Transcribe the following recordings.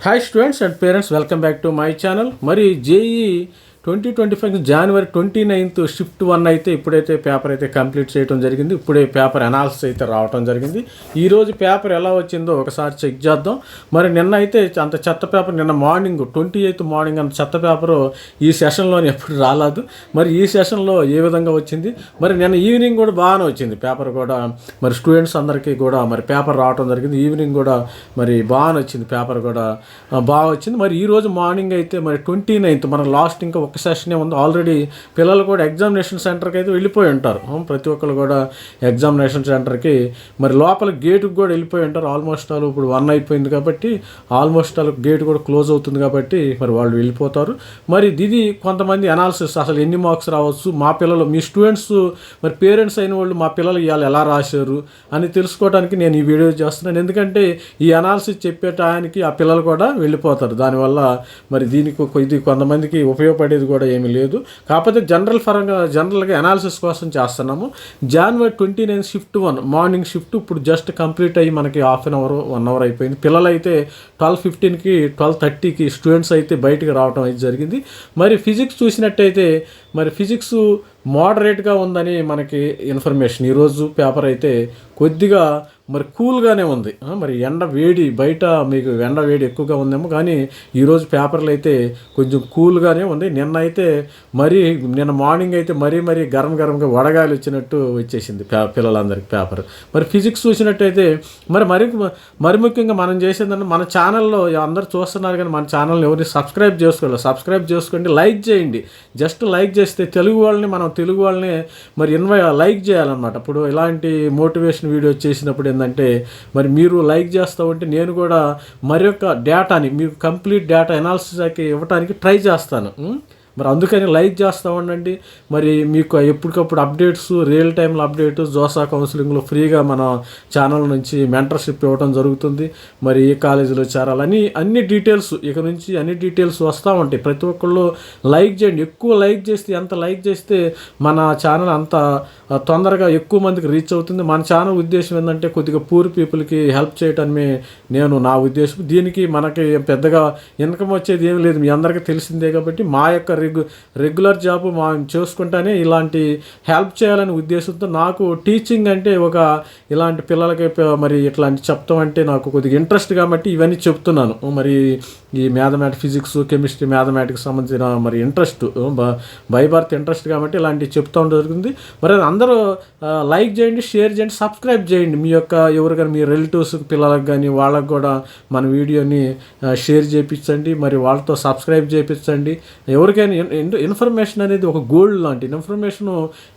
Hi students and parents welcome back to my channel మరి JEE twenty twenty five January twenty ninth shift one అయితే ఇప్పుడైతే paper అయితే complete చేయడం జరిగింది. ఇప్పుడే పేపర్ అనాలిసిస్ అయితే రావడం జరిగింది. ఈ రోజు పేపర్ ఎలా వచ్చిందో ఒకసారి చెక్ చేద్దాం. మరి నిన్న అయితే అంత చెత్త పేపర్ నిన్న మార్నింగ్ ట్వంటీ ఎయిత్ మార్నింగ్ అంత చెత్త పేపరు ఈ సెషన్లోనే ఎప్పుడు రాలేదు. మరి ఈ సెషన్లో ఏ విధంగా వచ్చింది? మరి నిన్న ఈవినింగ్ కూడా బాగానే వచ్చింది. పేపర్ కూడా మరి స్టూడెంట్స్ అందరికీ కూడా మరి పేపర్ రావడం జరిగింది. ఈవినింగ్ కూడా మరి బాగానే వచ్చింది. పేపర్ కూడా బాగా వచ్చింది. మరి ఈరోజు మార్నింగ్ అయితే మరి ట్వంటీ నైన్త్ మన లాస్ట్ ఇంకా ఒక సెషనే ఉంది. ఆల్రెడీ పిల్లలు కూడా ఎగ్జామినేషన్ సెంటర్కి అయితే వెళ్ళిపోయి ఉంటారు. ప్రతి ఒక్కరు కూడా ఎగ్జామినేషన్ సెంటర్కి. మరి లోపల గేటుకు కూడా వెళ్ళిపోయి ఉంటారు. ఆల్మోస్ట్ ఆల్ ఇప్పుడు వన్ అయిపోయింది కాబట్టి ఆల్మోస్ట్ ఆల్ గేట్ కూడా క్లోజ్ అవుతుంది కాబట్టి మరి వాళ్ళు వెళ్ళిపోతారు. మరి ఇది కొంతమంది అనాలిసిస్ అసలు ఎన్ని మార్క్స్ రావచ్చు? మా పిల్లలు మీ స్టూడెంట్స్ మరి పేరెంట్స్ అయిన వాళ్ళు మా పిల్లలు ఇవాళ ఎలా రాశారు అని తెలుసుకోవడానికి నేను ఈ వీడియో చేస్తున్నాను. ఎందుకంటే ఈ అనాలిసిస్ చెప్పే టయానికి ఆ పిల్లలు కూడా వెళ్ళిపోతారు. దానివల్ల మరి దీనికి ఇది కొంతమందికి ఉపయోగపడేది కూడా ఏమీ లేదు. కాకపోతే జనరల్ పరంగా జనరల్గా అనాలిసిస్ కోసం చేస్తున్నాము. January twenty nine shift one morning shift ఇప్పుడు జస్ట్ కంప్లీట్ అయ్యి మనకి half an hour one hour అయిపోయింది. పిల్లలైతే ట్వెల్వ్ ఫిఫ్టీన్కి ట్వెల్వ్ థర్టీకి స్టూడెంట్స్ అయితే బయటకు రావడం అయితే జరిగింది. మరి ఫిజిక్స్ చూసినట్టయితే మరి ఫిజిక్స్ మోడరేట్గా ఉందని మనకి ఇన్ఫర్మేషన్ ఈరోజు పేపర్ అయితే కొద్దిగా మరి కూల్గానే ఉంది. మరి ఎండ వేడి బయట మీకు ఎండ వేడి ఎక్కువగా ఉందేమో కానీ ఈరోజు పేపర్లు అయితే కొంచెం కూల్గానే ఉంది. నిన్న అయితే మరీ నిన్న మార్నింగ్ అయితే మరీ మరీ గరం గరంగా వడగాలి వచ్చినట్టు వచ్చేసింది పే పిల్లలందరికీ పేపర్ మరి ఫిజిక్స్ చూసినట్టయితే మరి మరి మరి ముఖ్యంగా మనం చేసేదంటే మన ఛానల్లో అందరు చూస్తున్నారు కానీ మన ఛానల్ని ఎవరిని సబ్స్క్రైబ్ చేసుకోవాలి సబ్స్క్రైబ్ చేసుకోండి లైక్ చేయండి. జస్ట్ లైక్ చేస్తే తెలుగు వాళ్ళని మనం తెలుగు వాళ్ళని మరి ఇన్వై లైక్ చేయాలన్నమాట. ఇప్పుడు ఇలాంటి మోటివేషన్ వీడియో చేసినప్పుడు ఏంటంటే మరి మీరు లైక్ చేస్తూ ఉంటే నేను కూడా మరొక డేటాని మీకు కంప్లీట్ డేటా అనాలిసిస్కి ఇవ్వడానికి ట్రై చేస్తాను. మరి అందుకని లైక్ చేస్తూ ఉండండి. మరి మీకు ఎప్పటికప్పుడు అప్డేట్స్ రియల్ టైంలో అప్డేట్ జోసా కౌన్సిలింగ్లో ఫ్రీగా మన ఛానల్ నుంచి మెంటర్షిప్ ఇవ్వడం జరుగుతుంది. మరి ఏ కాలేజీలో చేరాలని అన్ని డీటెయిల్స్ ఇక నుంచి అన్ని డీటెయిల్స్ వస్తూ ఉంటాయి. ప్రతి ఒక్కళ్ళు లైక్ చేయండి. ఎక్కువ లైక్ చేస్తే ఎంత లైక్ చేస్తే మన ఛానల్ అంత తొందరగా ఎక్కువ మందికి రీచ్ అవుతుంది. మన ఛానల్ ఉద్దేశం ఏంటంటే కొద్దిగా పూర్ పీపుల్కి హెల్ప్ చేయటమే నేను నా ఉద్దేశం. దీనికి మనకి పెద్దగా ఇన్కమ్ వచ్చేది ఏం లేదు. మీ అందరికీ తెలిసిందే కాబట్టి మా యొక్క రెగ్యు రెగ్యులర్ జాబ్ మా చేసుకుంటానే ఇలాంటి హెల్ప్ చేయాలనే ఉద్దేశంతో నాకు టీచింగ్ అంటే ఒక ఇలాంటి పిల్లలకి మరి ఇట్లాంటి చెప్తాం అంటే నాకు కొద్దిగా ఇంట్రెస్ట్ కాబట్టి ఇవన్నీ చెప్తున్నాను. మరి ఈ మ్యాథమెటిక్స్ ఫిజిక్స్ కెమిస్ట్రీ మ్యాథమెటిక్స్ సంబంధించిన మరి ఇంట్రెస్ట్ బై బర్త్ ఇంట్రెస్ట్ కాబట్టి ఇలాంటివి చెప్తా ఉండడం జరుగుతుంది మరి అది అందరూ లైక్ చేయండి షేర్ చేయండి సబ్స్క్రైబ్ చేయండి. మీ యొక్క ఎవరికైనా మీ రిలేటివ్స్ పిల్లలకు కానీ వాళ్ళకు కూడా మన వీడియోని షేర్ చేయించండి మరి వాళ్ళతో సబ్స్క్రైబ్ చేయించండి ఎవరికైనా ఇన్ఫర్మేషన్ అనేది ఒక గోల్డ్ లాంటి ఇన్ఫర్మేషన్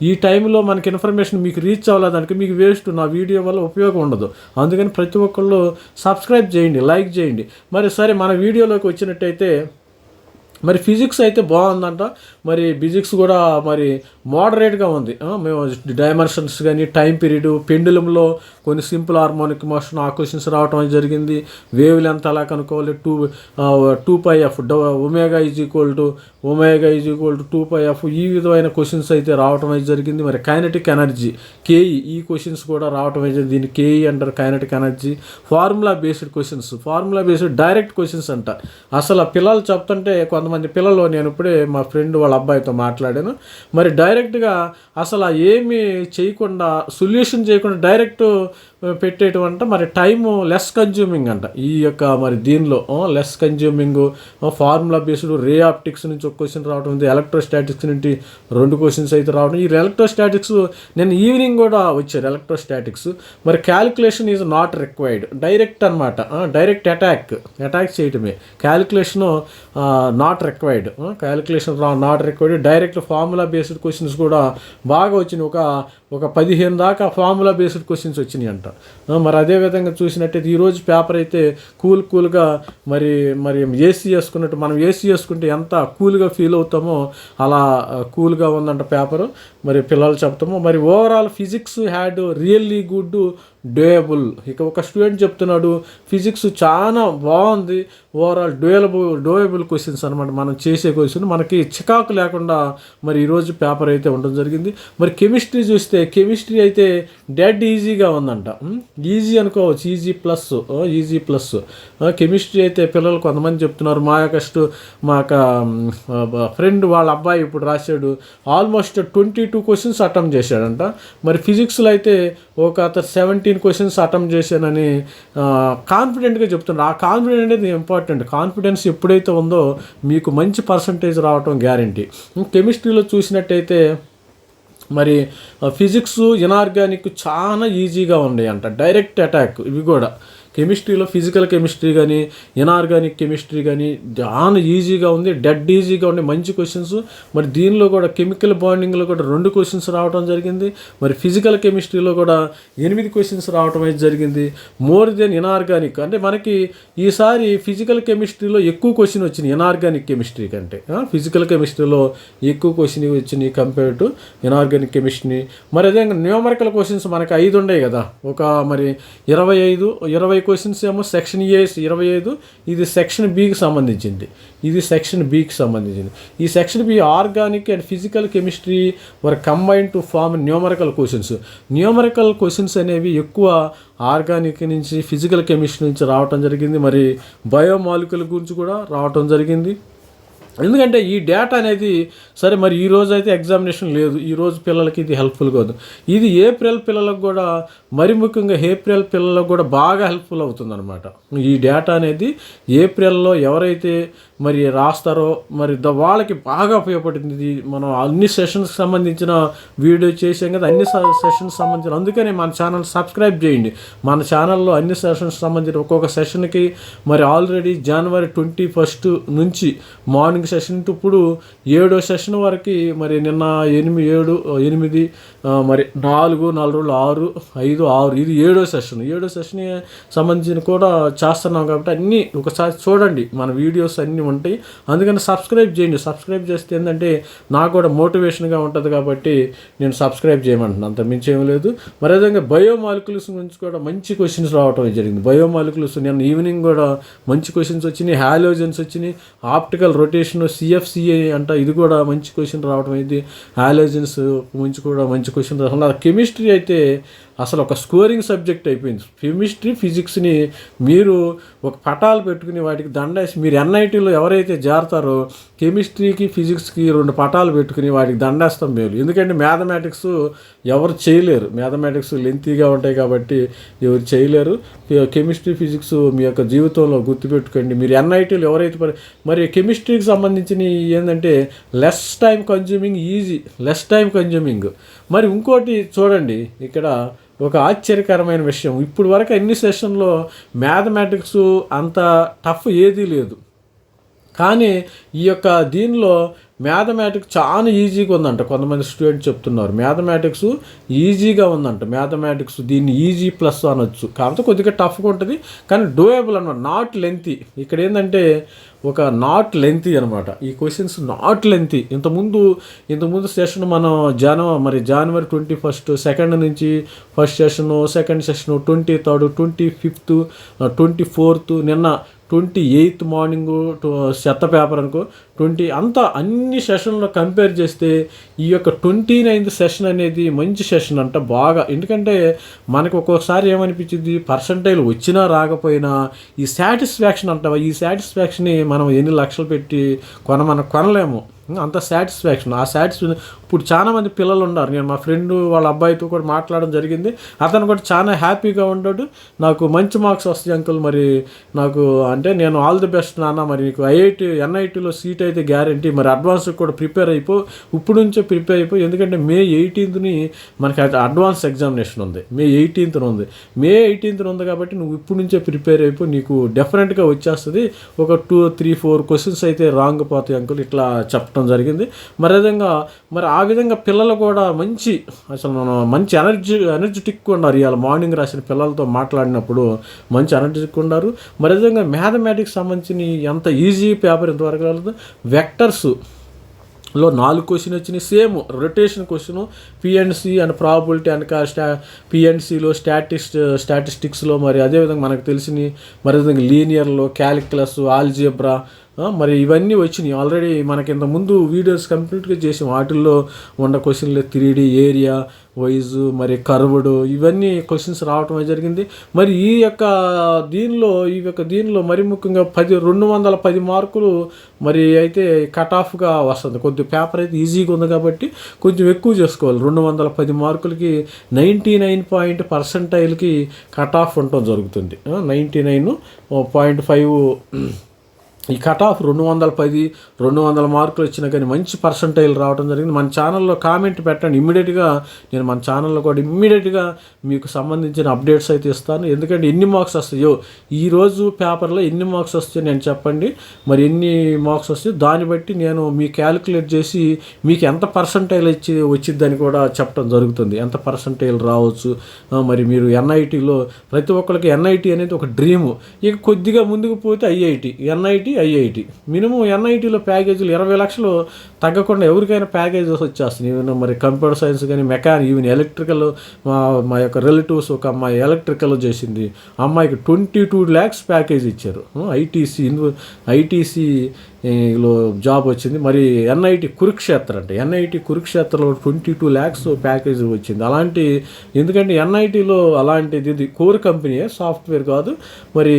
ఈ టైంలో మనకి ఇన్ఫర్మేషన్ మీకు రీచ్ అవ్వలేదానికి మీకు వేస్ట్ నా వీడియో వల్ల ఉపయోగం ఉండదు. అందుకని ప్రతి ఒక్కళ్ళు సబ్స్క్రైబ్ చేయండి లైక్ చేయండి. మరి సరే మన వీడియో వీడియోలోకి వచ్చినట్టయితే మరి ఫిజిక్స్ అయితే బాగుందంట. మరి ఫిజిక్స్ కూడా మరి మోడరేట్గా ఉంది. మేము డైమెన్షన్స్ కానీ టైం పీరియడ్ పెండులంలో కొన్ని సింపుల్ హార్మోనిక్ మోషన్ ఆ రావడం రావటం జరిగింది. వేవ్ లెంత్ ఎలా కనుక్కోవాలి. Two two pi f omega is equal to omega is equal to two pi f ఈ విధమైన క్వశ్చన్స్ అయితే రావటం అయితే జరిగింది. మరి కైనటిక్ ఎనర్జీ కేఈ ఈ క్వశ్చన్స్ కూడా రావటం అయితే జరిగింది. దీన్ని కేఈ అంటారు kinetic energy formula based questions formula based direct questions అంట. అసలు పిల్లలు చెప్తుంటే కొంతమంది పిల్లలు నేను ఇప్పుడే మా ఫ్రెండ్ వాళ్ళ అబ్బాయితో మాట్లాడాను. మరి డైరెక్ట్గా అసలు ఏమి చేయకుండా సొల్యూషన్ చేయకుండా డైరెక్ట్ పెట్టేయటం అంట మరి టైము లెస్ కన్జ్యూమింగ్ అంట. ఈ యొక్క మరి దీనిలో less consuming formula based ray optics నుంచి ఒక క్వశ్చన్ రావడం ఉంది ఎలక్ట్రోస్టాటిక్స్ నుండి రెండు క్వశ్చన్స్ అయితే రావడం ఈ ఎలక్ట్రోస్టాటిక్స్ నేను ఈవినింగ్ కూడా వచ్చారు ఎలక్ట్రోస్టాటిక్స్ మరి calculation is not required direct అనమాట డైరెక్ట్ అటాక్ అటాక్ చేయటమే. Calculation not required calculation not required direct formula based questions కూడా బాగా వచ్చినాయి. ఒక ఒక పదిహేను దాకా ఫార్ములా బేస్డ్ క్వశ్చన్స్ వచ్చినాయి అంట మరి అదే విధంగా చూసినట్టయితే ఈరోజు పేపర్ అయితే కూల్ కూల్గా మరి మరి ఏసీ వేసుకున్నట్టు మనం ఏసీ వేసుకుంటే ఎంత కూల్గా ఫీల్ అవుతామో అలా కూల్గా ఉందంట పేపరు. మరి పిల్లలు చెప్తాము. మరి overall physics had really good doable ఇక ఒక స్టూడెంట్ చెప్తున్నాడు ఫిజిక్స్ చాలా బాగుంది. ఓవరాల్ డోయబుల్ డోయబుల్ క్వశ్చన్స్ అనమాట మనం చేసే క్వశ్చన్ మనకి చికాకు లేకుండా మరి ఈరోజు పేపర్ అయితే ఉండడం జరిగింది. మరి కెమిస్ట్రీ చూస్తే కెమిస్ట్రీ అయితే డెడ్ ఈజీగా ఉందంట. ఈజీ అనుకోవచ్చు. Easy plus easy plus chemistry అయితే పిల్లలు కొంతమంది చెప్తున్నారు. మా యొక్క స్టూ మా యొక్క ఫ్రెండ్ వాళ్ళ అబ్బాయి ఇప్పుడు రాశాడు almost twenty two questions attempt చేశాడంట. మరి ఫిజిక్స్లో అయితే ఒక అతను సెవెంటీన్ క్వశ్చన్స్ అటెంప్ట్ చేశానని కాన్ఫిడెంట్గా చెప్తున్నారు. ఆ కాన్ఫిడెంట్ అనేది ఇంపార్టెంట్ కాన్ఫిడెన్స్ ఎప్పుడైతే ఉందో మీకు మంచి పర్సంటేజ్ రావటం గ్యారంటీ కెమిస్ట్రీలో చూసినట్టయితే మరి ఫిజిక్స్ ఇనార్గానిక్ చాలా ఈజీగా ఉన్నాయి అంట డైరెక్ట్ అటాక్ ఇవి కూడా. కెమిస్ట్రీలో ఫిజికల్ కెమిస్ట్రీ కానీ ఇనార్గానిక్ కెమిస్ట్రీ కానీ చాలా ఈజీగా ఉంది డెడ్ ఈజీగా ఉండే మంచి క్వశ్చన్స్. మరి దీనిలో కూడా కెమికల్ బాండింగ్లో కూడా రెండు క్వశ్చన్స్ రావడం జరిగింది. మరి ఫిజికల్ కెమిస్ట్రీలో కూడా ఎనిమిది క్వశ్చన్స్ రావడం అయితే జరిగింది. మోర్ దెన్ ఇనార్గానిక్ అంటే మనకి ఈసారి ఫిజికల్ కెమిస్ట్రీలో ఎక్కువ క్వశ్చన్ వచ్చింది ఇనార్గానిక్ కెమిస్ట్రీ కంటే. ఫిజికల్ కెమిస్ట్రీలో ఎక్కువ క్వశ్చన్ వచ్చినాయి కంపేర్ టు ఇనార్గానిక్ కెమిస్ట్రీ. మరి అదే న్యూమరికల్ క్వశ్చన్స్ మనకి ఐదు ఉన్నాయి కదా. ఒక మరి ఇరవై ఐదు ఇరవై క్వశ్చన్స్ ఏమో సెక్షన్ ఏ ఇరవై ఐదు. ఇది సెక్షన్ బికి సంబంధించింది. ఇది సెక్షన్ బికి సంబంధించింది. ఈ section B organic and physical chemistry were combine to form numerical questions numerical questions అనేవి ఎక్కువ ఆర్గానిక్ నుంచి ఫిజికల్ కెమిస్ట్రీ నుంచి రావటం జరిగింది. మరి బయోమాలికల్ గురించి కూడా రావటం జరిగింది. ఎందుకంటే ఈ డేటా అనేది సరే మరి ఈ రోజు అయితే ఎగ్జామినేషన్ లేదు. ఈ రోజు పిల్లలకి ఇది హెల్ప్ఫుల్ కాదు. ఇది ఏప్రిల్ పిల్లలకు కూడా మరి ముఖ్యంగా ఏప్రిల్ పిల్లలకు కూడా బాగా హెల్ప్ఫుల్ అవుతుంది అనమాట ఈ డేటా అనేది ఏప్రిల్లో ఎవరైతే మరి రాస్తారో మరి ద వాళ్ళకి బాగా ఉపయోగపడుతుంది ఇది మనం అన్ని సెషన్స్కి సంబంధించిన వీడియో చేసాం కదా అన్ని సెషన్స్ సంబంధించిన అందుకనే మన ఛానల్ సబ్స్క్రైబ్ చేయండి. మన ఛానల్లో అన్ని సెషన్స్ సంబంధించిన ఒక్కొక్క సెషన్కి మరి ఆల్రెడీ జనవరి ట్వంటీ ఫస్ట్ నుంచి మార్నింగ్ సెషన్ ఇప్పుడు ఏడో సెషన్ వరకు మరి నిన్న ఎనిమిది ఏడు ఎనిమిది మరి నాలుగు నాలుగు రోజులు ఆరు ఐదు ఆరు ఇది ఏడో సెషన్ ఏడో సెషన్ సంబంధించిన కూడా చేస్తున్నాం కాబట్టి అన్నీ ఒకసారి చూడండి మన వీడియోస్ అన్నీ ఉంటాయి. అందుకని సబ్స్క్రైబ్ చేయండి. సబ్స్క్రైబ్ చేస్తే ఏంటంటే నాకు కూడా మోటివేషన్గా ఉంటుంది కాబట్టి నేను సబ్స్క్రైబ్ చేయమంటున్నాను అంత మించి ఏం లేదు. మరి విధంగా బయోమాలిక్యూల్స్ గురించి కూడా మంచి క్వశ్చన్స్ రావటం జరిగింది. బయోమాలిక్యూల్స్ నేను ఈవినింగ్ కూడా మంచి క్వశ్చన్స్ వచ్చినాయి. హాలోజన్స్ వచ్చినాయి. ఆప్టికల్ రొటేషన్ సిఎఫ్సిఏ అంట ఇది కూడా మంచి క్వశ్చన్ రావడం అయింది హాలోజన్స్ గురించి కూడా మంచి క్వశ్చన్ రావడం కెమిస్ట్రీ అయితే అసలు ఒక స్కోరింగ్ సబ్జెక్ట్ అయిపోయింది. కెమిస్ట్రీ ఫిజిక్స్ని మీరు ఒక పటాలు పెట్టుకుని వాటికి దండేసి మీరు ఎన్ఐటీలో ఎవరైతే జారుతారో కెమిస్ట్రీకి ఫిజిక్స్కి రెండు పటాలు పెట్టుకుని వాటికి దండేస్తాం మేలు ఎందుకంటే మ్యాథమెటిక్స్ ఎవరు చేయలేరు. మ్యాథమెటిక్స్ లెంతీగా ఉంటాయి కాబట్టి ఎవరు చేయలేరు. కెమిస్ట్రీ ఫిజిక్స్ మీ యొక్క జీవితంలో గుర్తుపెట్టుకోండి. మీరు ఎన్ఐటీలు ఎవరైతే మరి మరి కెమిస్ట్రీకి సంబంధించిన ఏంటంటే less time consuming easy. Less time consuming. మరి ఇంకోటి చూడండి. ఇక్కడ ఒక ఆశ్చర్యకరమైన విషయం. ఇప్పుడు వరకు ఎన్ని సెషన్లో మ్యాథమెటిక్స్ అంత టఫ్ ఏదీ లేదు. కానీ ఈ యొక్క దీనిలో మ్యాథమెటిక్స్ చాలా ఈజీగా ఉందంట. కొంతమంది స్టూడెంట్స్ చెప్తున్నారు. మ్యాథమెటిక్స్ ఈజీగా ఉందంట. మ్యాథమెటిక్స్ దీన్ని ఈజీ ప్లస్ అనొచ్చు. కాకపోతే కొద్దిగా టఫ్గా ఉంటుంది. కానీ డోయబుల్ అనమాట. నాట్ లెంతీ ఇక్కడ ఏంటంటే ఒక నాట్ లెంతీ అనమాట. ఈ క్వశ్చన్స్ నాట్ లెంతీ ఇంతకుముందు ఇంతకుముందు సెషన్ మనం జనవరి మరి జనవరి ట్వంటీ ఫస్ట్ సెకండ్ నుంచి first session second session twenty third twenty fifth twenty fourth నిన్న ట్వంటీ ఎయిత్ మార్నింగ్ చెత్త పేపర్ అనుకో ట్వంటీ అంతా అన్ని సెషన్లో కంపేర్ చేస్తే ఈ యొక్క ట్వంటీ నైన్త్ సెషన్ అనేది మంచి సెషన్ అంట బాగా. ఎందుకంటే మనకు ఒక్కొక్కసారి ఏమనిపించింది పర్సంటైల్ వచ్చినా రాకపోయినా ఈ సాటిస్ఫాక్షన్ అంటావా? ఈ సాటిస్ఫాక్షన్ని మనం ఎన్ని లక్షలు పెట్టి కొన మనం కొనలేము. అంత సాటిస్ఫాక్షన్ ఆ సాటిస్ఫాక్షన్ ఇప్పుడు చాలా మంది పిల్లలు ఉన్నారు. నేను మా ఫ్రెండ్ వాళ్ళ అబ్బాయితో కూడా మాట్లాడడం జరిగింది. అతను కూడా చాలా హ్యాపీగా ఉంటాడు నాకు మంచి మార్క్స్ వస్తాయి అంకుల్ మరి. నాకు అంటే నేను ఆల్ ది బెస్ట్ నాన్న మరి. నీకు ఐఐటి ఎన్ఐటీలో సీట్ అయితే గ్యారంటీ మరి అడ్వాన్స్ కూడా ప్రిపేర్ అయిపో. ఇప్పుడు నుంచే ప్రిపేర్ అయిపో. ఎందుకంటే మే ఎయిటీన్త్ని మనకి అడ్వాన్స్ ఎగ్జామినేషన్ ఉంది. మే ఎయిటీన్త్న ఉంది. మే ఎయిటీన్త్న ఉంది కాబట్టి నువ్వు ఇప్పుడు నుంచే ప్రిపేర్ అయిపో. నీకు డెఫినెట్గా వచ్చేస్తుంది. ఒక టూ త్రీ ఫోర్ క్వశ్చన్స్ అయితే రాంగ్ పోతాయి అంకుల్ ఇట్లా చెప్పడం జరిగింది. మరి విధంగా మరి ఆ విధంగా పిల్లలు కూడా మంచి అసలు మనం మంచి ఎనర్జీ ఎనర్జెటిక్ ఉన్నారు. ఇవాళ మార్నింగ్ రాసిన పిల్లలతో మాట్లాడినప్పుడు మంచి ఎనర్జెటిక్ ఉన్నారు. మరి విధంగా మ్యాథమెటిక్స్ సంబంధించిన ఎంత ఈజీ పేపర్ ఇంతవరకు రాలేదు. వెక్టర్స్లో నాలుగు క్వశ్చన్ వచ్చినాయి. Same rotation question PNC and probability and స్టా పిఎన్సిలో స్టాటిస్ట్ స్టాటిస్టిక్స్లో మరి అదేవిధంగా మనకు తెలిసిన మరి విధంగా లీనియర్లో క్యాలిక్యులస్ ఆల్జిబ్రా మరి ఇవన్నీ వచ్చినాయి. ఆల్రెడీ మనకి ఇంత ముందు వీడియోస్ కంప్లీట్గా చేసి. వాటిల్లో ఉన్న క్వశ్చన్లు త్రీ ఏరియా వైజ్ మరి కర్వ్డ్ ఇవన్నీ క్వశ్చన్స్ రావటం జరిగింది. మరి ఈ యొక్క దీనిలో ఈ యొక్క దీనిలో మరి ముఖ్యంగా పది రెండు వందల పది మార్కులు మరి అయితే కట్ ఆఫ్గా వస్తుంది. కొద్ది పేపర్ అయితే ఈజీగా ఉంది కాబట్టి కొంచెం ఎక్కువ చేసుకోవాలి. రెండు వందల పది మార్కులకి నైంటీ నైన్ పాయింట్ పర్సెంటైల్కి కట్ ఆఫ్ ఉండటం జరుగుతుంది. నైంటీ నైన్ పాయింట్ ఫైవ్ ఈ కట్ ఆఫ్ రెండు వందల పది రెండు వందల మార్కులు వచ్చినా కానీ మంచి పర్సంటైల్ రావడం జరిగింది. మన ఛానల్లో కామెంట్ పెట్టండి. ఇమ్మీడియట్గా నేను మన ఛానల్లో కూడా ఇమ్మీడియట్గా మీకు సంబంధించిన అప్డేట్స్ అయితే ఇస్తాను. ఎందుకంటే ఎన్ని మార్క్స్ వస్తాయో? ఈరోజు పేపర్లో ఎన్ని మార్క్స్ వస్తాయో నేను చెప్పండి. మరి ఎన్ని మార్క్స్ వస్తాయో? దాన్ని బట్టి నేను మీ క్యాలిక్యులేట్ చేసి మీకు ఎంత పర్సంటైల్ వచ్చి వచ్చిద్దని కూడా చెప్పడం జరుగుతుంది. ఎంత పర్సంటైల్ రావచ్చు? మరి మీరు ఎన్ఐటీలో ప్రతి ఒక్కరికి ఎన్ఐటీ అనేది ఒక డ్రీము. ఇక కొద్దిగా ముందుకు పోతే ఐఐటి. NIT IIT. మినిమం ఎన్ఐటీలో ప్యాకేజీలు ఇరవై లక్షలు తగ్గకుండా ఎవరికైనా ప్యాకేజెస్ వచ్చేస్తున్నాయి ఈవెన్ మరి కంప్యూటర్ సైన్స్ కానీ మెకానిక్ ఈవెన్ ఎలక్ట్రికల్ మా మా యొక్క రిలేటివ్స్ ఒక అమ్మాయి ఎలక్ట్రికల్ చేసింది. అమ్మాయికి ట్వంటీ టూ ల్యాక్స్ ప్యాకేజ్ ఇచ్చారు. ఐటీసీ ఐటీసీలో జాబ్ వచ్చింది. మరి ఎన్ఐటి కురుక్షేత్ర అంటే. ఎన్ఐటి కురుక్షేత్రలో ట్వంటీ టూ ల్యాక్స్ ప్యాకేజ్ వచ్చింది. అలాంటి ఎందుకంటే ఎన్ఐటీలో అలాంటిది ఇది కోర్ కంపెనీయే సాఫ్ట్వేర్ కాదు. మరి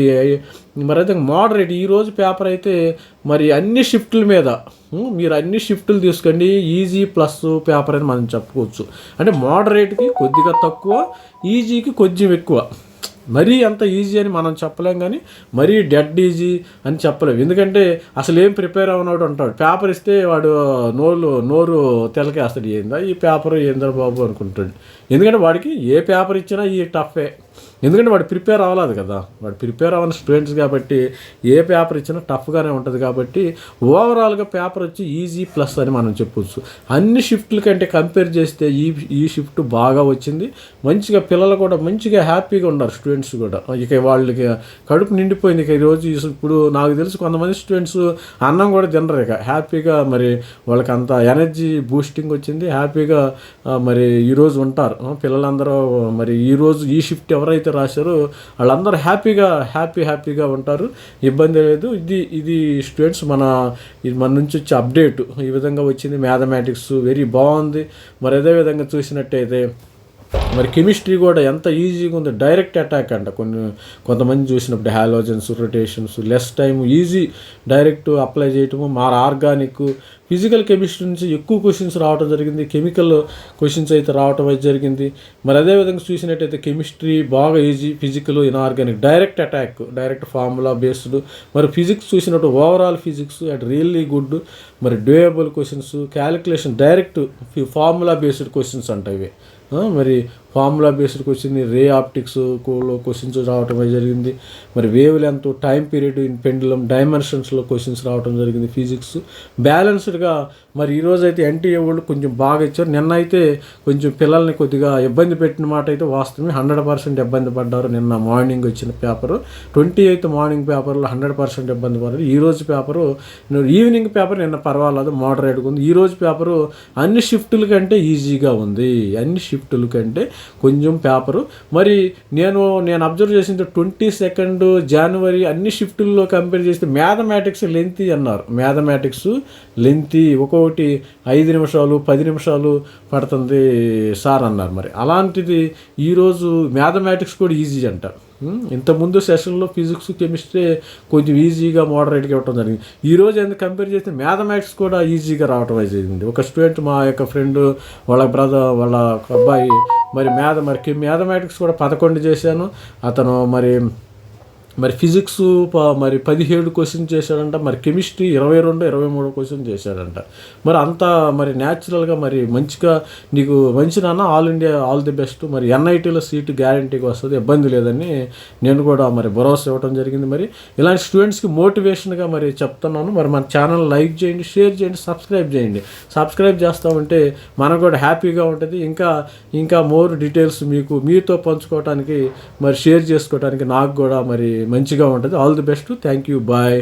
మరి అయితే మోడరేట్ ఈరోజు పేపర్ అయితే మరి అన్ని షిఫ్ట్ల మీద మీరు అన్ని షిఫ్ట్లు తీసుకోండి ఈజీ ప్లస్ పేపర్ అని మనం చెప్పుకోవచ్చు. అంటే మోడరేట్కి కొద్దిగా తక్కువ ఈజీకి కొంచెం ఎక్కువ. మరీ అంత ఈజీ అని మనం చెప్పలేం కానీ మరీ డెడ్ ఈజీ అని చెప్పలేం. ఎందుకంటే అసలు ఏం ప్రిపేర్ అవ్వనోడు అంటాడు. పేపర్ ఇస్తే వాడు నోరు నోరు తెలకేస్తాడు. ఏందా ఈ పేపర్ ఏందా బాబు? అనుకుంటాడు. ఎందుకంటే వాడికి ఏ పేపర్ ఇచ్చినా ఈ టఫే ఎందుకంటే వాడు ప్రిపేర్ అవ్వలేదు కదా. వాడు ప్రిపేర్ అవ్వని స్టూడెంట్స్ కాబట్టి ఏ పేపర్ ఇచ్చినా టఫ్గానే ఉంటుంది కాబట్టి ఓవరాల్గా పేపర్ వచ్చి ఈజీ ప్లస్ అని మనం చెప్పొచ్చు. అన్ని షిఫ్ట్ల కంటే కంపేర్ చేస్తే ఈ ఈ షిఫ్ట్ బాగా వచ్చింది. మంచిగా పిల్లలు కూడా మంచిగా హ్యాపీగా ఉన్నారు స్టూడెంట్స్ కూడా. ఇక వాళ్ళకి కడుపు నిండిపోయింది. ఇక ఈరోజు ఇప్పుడు నాకు తెలుసు కొంతమంది స్టూడెంట్స్ అన్నం కూడా తినరు ఇక. హ్యాపీగా మరి వాళ్ళకి అంత ఎనర్జీ బూస్టింగ్ వచ్చింది. హ్యాపీగా మరి ఈరోజు ఉంటారు. పిల్లలందరూ మరి ఈరోజు ఈ షిఫ్ట్ ఎవరైతే ఎవరైతే రాశారో. వాళ్ళందరూ హ్యాపీగా హ్యాపీ హ్యాపీగా ఉంటారు. ఇబ్బంది లేదు. ఇది ఇది స్టూడెంట్స్ మన ఇది మన నుంచి వచ్చే అప్డేట్. ఈ విధంగా వచ్చింది మ్యాథమెటిక్స్. వెరీ బాగుంది. మరి అదే విధంగా చూసినట్టయితే మరి కెమిస్ట్రీ కూడా ఎంత ఈజీగా ఉంది డైరెక్ట్ అటాక్ అంట. కొన్ని కొంతమంది చూసినప్పుడు halogens rotations less time easy direct apply చేయటము. మార్ ఆర్గానిక్ ఫిజికల్ కెమిస్ట్రీ నుంచి ఎక్కువ క్వశ్చన్స్ రావడం జరిగింది. కెమికల్ క్వశ్చన్స్ అయితే రావడం అయితే జరిగింది. మరి అదేవిధంగా చూసినట్టయితే కెమిస్ట్రీ బాగా easy physical inorganic direct attack direct formula based మరి ఫిజిక్స్ చూసినట్టు overall physics at really good మరి doable questions calculation direct formula based questions అంట ఇవి. మరి ఫార్ములా బేస్డ్ వచ్చింది రే ఆప్టిక్స్ క్వశ్చన్స్ రావటం జరిగింది. మరి wavelength time period in pendulum డైమెన్షన్స్లో questions రావడం జరిగింది ఫిజిక్స్. బ్యాలెన్స్డ్గా మరి ఈరోజు అయితే ఎన్టీఏ వాళ్ళు కొంచెం బాగా ఇచ్చారు. నిన్న అయితే కొంచెం పిల్లల్ని కొద్దిగా ఇబ్బంది పెట్టిన మాట అయితే వాస్తవమే. హండ్రెడ్ పర్సెంట్ ఇబ్బంది పడ్డారు నిన్న మార్నింగ్ వచ్చిన పేపరు ట్వంటీ ఎయిత్ మార్నింగ్ పేపర్లో హండ్రెడ్ పర్సెంట్ ఇబ్బంది పడ్డారు. ఈరోజు పేపరు ఈవినింగ్ పేపర్ నిన్న పర్వాలేదు మోడరేట్గా ఉంది. ఈరోజు పేపరు అన్ని షిఫ్టుల కంటే ఈజీగా ఉంది. అన్ని షిఫ్ట్ షిఫ్టుల కంటే కొంచెం పేపరు. మరి నేను నేను అబ్జర్వ్ చేసింది ట్వంటీ సెకండ్ జనవరి అన్ని షిఫ్టుల్లో కంపేర్ చేస్తే మ్యాథమెటిక్స్ లెంతీ అన్నారు. మ్యాథమెటిక్స్ లెంతీ ఒక్కొక్కటి ఐదు నిమిషాలు పది నిమిషాలు పడుతుంది సార్ అన్నారు మరి. అలాంటిది ఈరోజు మ్యాథమెటిక్స్ కూడా ఈజీ అంటారు ఇంతకుముందు సెషన్లో ఫిజిక్స్ కెమిస్ట్రీ కొంచెం ఈజీగా మోడరేట్గా ఇవ్వడం జరిగింది. ఈరోజు ఎందుకు కంపేర్ చేస్తే మ్యాథమెటిక్స్ కూడా ఈజీగా రావటం జరిగింది ఒక స్టూడెంట్ మా యొక్క ఫ్రెండ్ వాళ్ళ బ్రదర్ వాళ్ళ అబ్బాయి మరి మ్యాథ మరి మ్యాథమెటిక్స్ కూడా పదకొండు చేశాను. అతను మరి మరి ఫిజిక్స్ మరి పదిహేడు క్వశ్చన్ చేశాడంట మరి కెమిస్ట్రీ ఇరవై రెండు ఇరవై మూడు క్వశ్చన్ చేశాడంట. మరి అంత మరి న్యాచురల్గా మరి మంచిగా నీకు మంచి నాన్న all India all the best మరి ఎన్ఐటీలో సీటు గ్యారంటీగా వస్తుంది ఇబ్బంది లేదని నేను కూడా మరి భరోసా ఇవ్వడం జరిగింది. మరి ఇలాంటి స్టూడెంట్స్కి మోటివేషన్గా మరి చెప్తున్నాను. మరి మన ఛానల్ లైక్ చేయండి షేర్ చేయండి సబ్స్క్రైబ్ చేయండి. సబ్స్క్రైబ్ చేస్తామంటే మనకు కూడా హ్యాపీగా ఉంటుంది. ఇంకా ఇంకా మోర్ డీటెయిల్స్ మీకు మీతో పంచుకోవడానికి మరి షేర్ చేసుకోవడానికి నాకు కూడా మరి మంచిగా ఉంటుంది. All the best thank you bye